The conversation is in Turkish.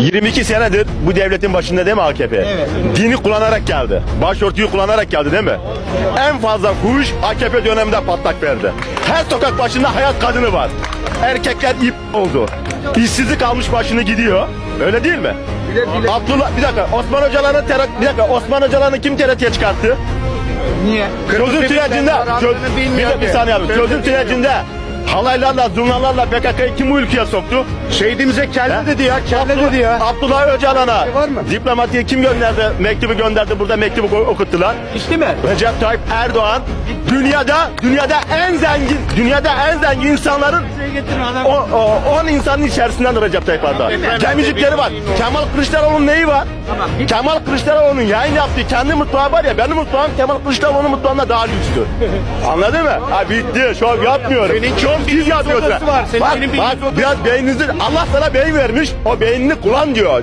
22 senedir bu devletin başında değil mi AKP? Evet. Dini kullanarak geldi. Başörtüyü kullanarak geldi değil mi? En fazla fuhuş AKP döneminde patlak verdi. Her sokak başında hayat kadını var. Erkekler ip oldu. İşsizlik almış başını gidiyor. Öyle değil mi? Abdullah bir dakika Osman Hocalar'ın tera- bir dakika Osman Hocalar'ın kim TRT'ye çıkarttı? Niye? Çözüm sürecinde çöz, bir, bir saniye abi. Çözüm sürecinde halaylarla, zurnalarla PKK'yı kim bu ülkeye soktu? Şehidimize kelle dedi ya, kelle dedi ya. Abdullah Öcalan'a var mı? diplomatiye kim gönderdi? Mektubu gönderdi. Burada mektubu okuttular. İşte mi? Recep Tayyip Erdoğan dünyada dünyada en zengin dünyada en zengin insanların o, 10 insanın içerisinden Recep Tayyip Erdoğan. Gemicikleri var. Kemal Kılıçdaroğlu'nun neyi var? Kemal Kılıçdaroğlu'nun yayın yaptığı kendi mutfağı var ya benim mutfağım Kemal Kılıçdaroğlu'nun mutfağından daha lüksdür. Anladın mı? Ha bitti. Şov yapmıyorum. Şov siz yapıyorsunsunuz. odası var. Senin Bak, benim bak biraz beyninizi Allah sana beyin vermiş. O beynini kullan diyor.